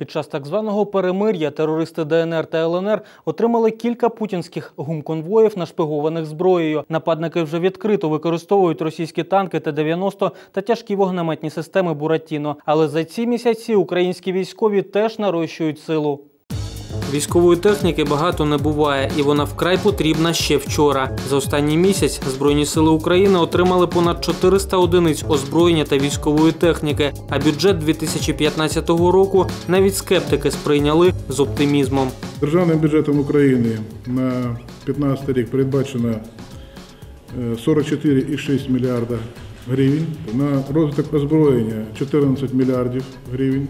Під час так званого перемир'я терористи ДНР та ЛНР отримали кілька путінських гумконвоїв, нашпигованих зброєю. Нападники вже відкрито використовують російські танки Т-90 та тяжкі вогнеметні системи Буратіно. Але за ці місяці українські військові теж нарощують силу. Військової техніки багато не буває, і вона вкрай потрібна ще вчора. За останній місяць Збройні сили України отримали понад 400 одиниць озброєння та військової техніки. А бюджет 2015 року навіть скептики сприйняли з оптимізмом. Державним бюджетом України на 2015 рік передбачено е, 44,6 мільярда гривень. На розвиток озброєння 14 мільярдів гривень.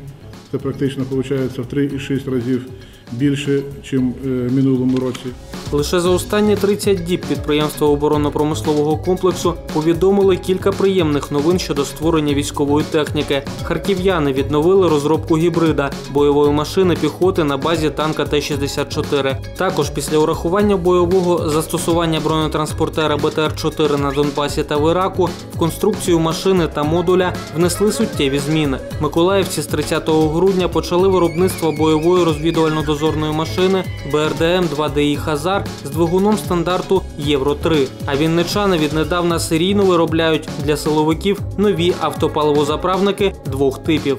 Це практично виходить в 3,6 разів більше, ніж в минулому році. Лише за останні 30 діб підприємства оборонно-промислового комплексу повідомили кілька приємних новин щодо створення військової техніки. Харків'яни відновили розробку гібрида бойової машини піхоти на базі танка Т-64. Також після урахування бойового застосування бронетранспортера БТР-4 на Донбасі та в Іраку в конструкцію машини та модуля внесли суттєві зміни. Миколаївці з 30 грудня почали виробництво бойової розвідувально-дозорної машини БРДМ 2DI Хазар з двигуном стандарту Євро 3. А вінничани віднедавна серійно виробляють для силовиків нові автопаливозаправники двох типів.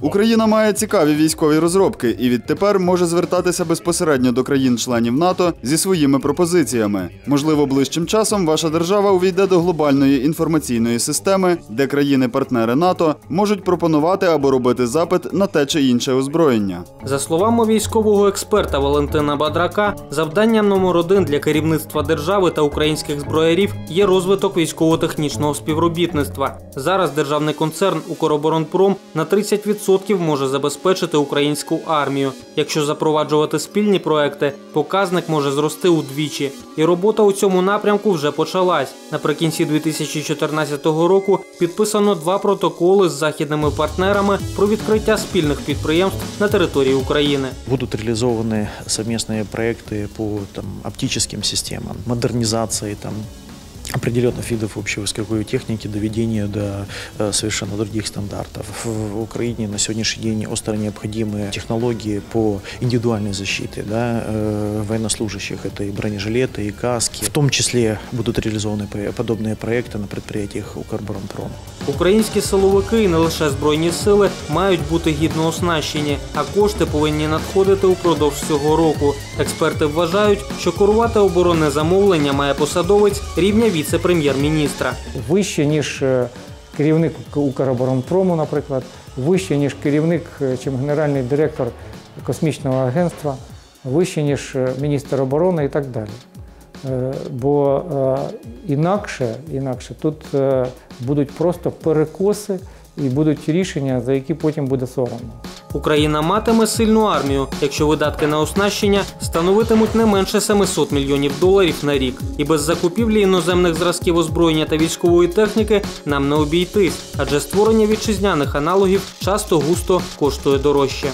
Україна має цікаві військові розробки і відтепер може звертатися безпосередньо до країн-членів НАТО зі своїми пропозиціями. Можливо, ближчим часом ваша держава увійде до глобальної інформаційної системи, де країни-партнери НАТО можуть пропонувати або робити запит на те чи інше озброєння. За словами військового експерта Валентина Бадрака, завданням номер один для керівництва держави та українських зброярів є розвиток військово-технічного співробітництва. Зараз державний концерн Укроборонпром на 30% може забезпечити українську армію. Якщо запроваджувати спільні проекти, показник може зрости удвічі. І робота у цьому напрямку вже почалась. Наприкінці 2014 року підписано два протоколи з західними партнерами про відкриття спільних підприємств на території України. Будут реализованы совместные проекты по там, оптическим системам, модернизации там, определенных видов общевойсковой техники, доведения до э, совершенно других стандартов. В Украине на сегодняшний день остро необходимы технологии по индивидуальной защите да, э, военнослужащих. Это и бронежилеты, и каски. В том числе будут реализованы пре- подобные проекты на предприятиях Укрборонпром. Українські силовики і не лише збройні сили мають бути гідно оснащені, а кошти повинні надходити упродовж цього року. Експерти вважають, що керувати оборонне замовлення має посадовець рівня віце-прем'єр-міністра. вище, ніж е, керівник Укроборонпрому, наприклад, вище, ніж керівник е, чим генеральний директор космічного агентства, вище, ніж е, міністр оборони і так далі. Бо інакше, інакше тут будуть просто перекоси і будуть рішення, за які потім буде соромно. Україна матиме сильну армію, якщо видатки на оснащення становитимуть не менше 700 мільйонів доларів на рік. І без закупівлі іноземних зразків озброєння та військової техніки нам не обійтись, адже створення вітчизняних аналогів часто густо коштує дорожче.